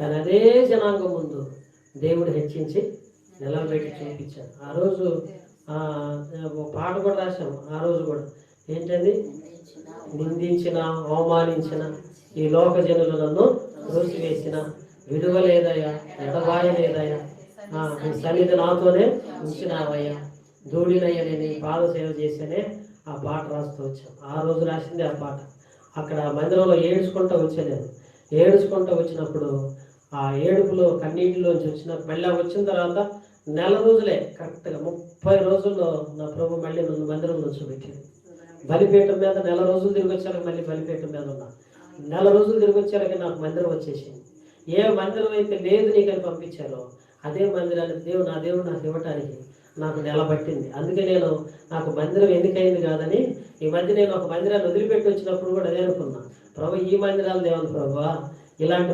కానీ అదే జనాంగం ముందు దేవుడు హెచ్చించి నిలబెట్టి చూపించాడు. ఆ రోజు పాట కూడా రాశాము. ఆ రోజు కూడా ఏంటండి? నిందించిన అవమానించిన ఈ లోక జనులు నన్ను త్రోసివేసిన. విడువలేదయ్యా ఎడబాయలేదయ్యా ఆ, నీ సన్నిధి నాతోనే ఉంచినావయ్యా. దూడినయ్యా నేను ఈ పాద సేవ చేసేనే ఆ పాట రాస్తూ వచ్చాం. ఆ రోజు రాసింది ఆ పాట. అక్కడ మందిరంలో ఏడ్చుకుంటూ వచ్చలేదు ఏడుచుకుంటూ వచ్చినప్పుడు ఆ ఏడుపులో కన్నీటిలోంచి వచ్చిన మళ్ళీ వచ్చిన తర్వాత నెల రోజులే కరెక్ట్గా ముప్పై రోజుల్లో నా ప్రభు మళ్ళీ నన్ను మందిరంలో వచ్చి బలిపీఠం మీద నెల రోజులు తిరిగి వచ్చాక మళ్ళీ బలిపీఠం మీద ఉన్నా. నెల రోజులు తిరిగి వచ్చాక నాకు మందిరం వచ్చేసింది. ఏ మందిరం అయితే లేదు నీకని పంపించారో అదే మందిరాన్ని దేవుడు నా దేవుడు నాకు ఇవ్వటానికి నాకు నెల పట్టింది అందుకే నేను నాకు మందిరం ఎందుకైంది కాదని ఈ మధ్య నేను ఒక మందిరాన్ని వదిలిపెట్టి వచ్చినప్పుడు కూడా అదే అనుకున్నా. ప్రభు ఈ మందిరాలు దేవుని ప్రభు ఇలాంటి